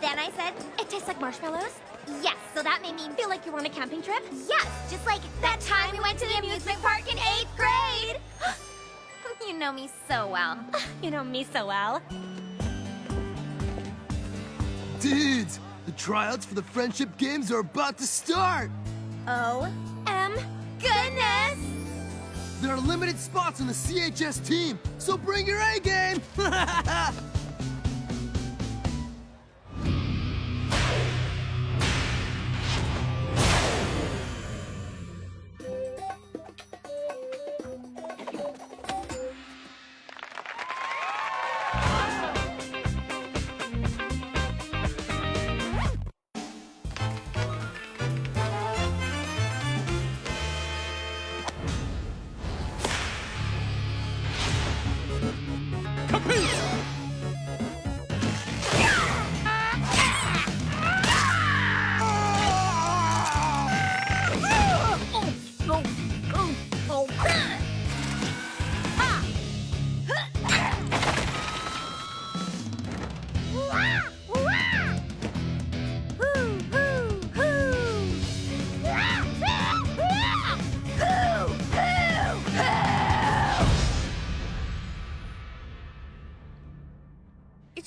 then I said, It tastes like marshmallows? yes. So that made me Feel like you were on a camping trip? Yes, just like that time we went to the amusement park in eighth grade. you know me so well. You know me so well. Dudes, the tryouts for the friendship games are about to start. Oh, M. goodness! There are limited spots on the CHS team, so bring your A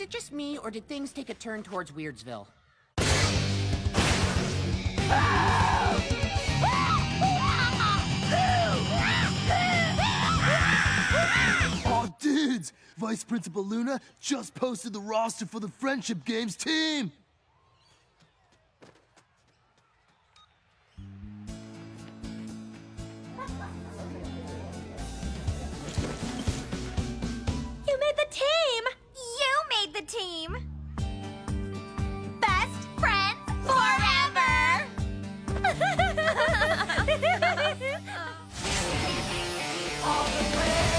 it just me, or did things take a turn towards Weirdsville? oh, dudes, Vice Principal Luna just posted the roster for the friendship games team. Forever.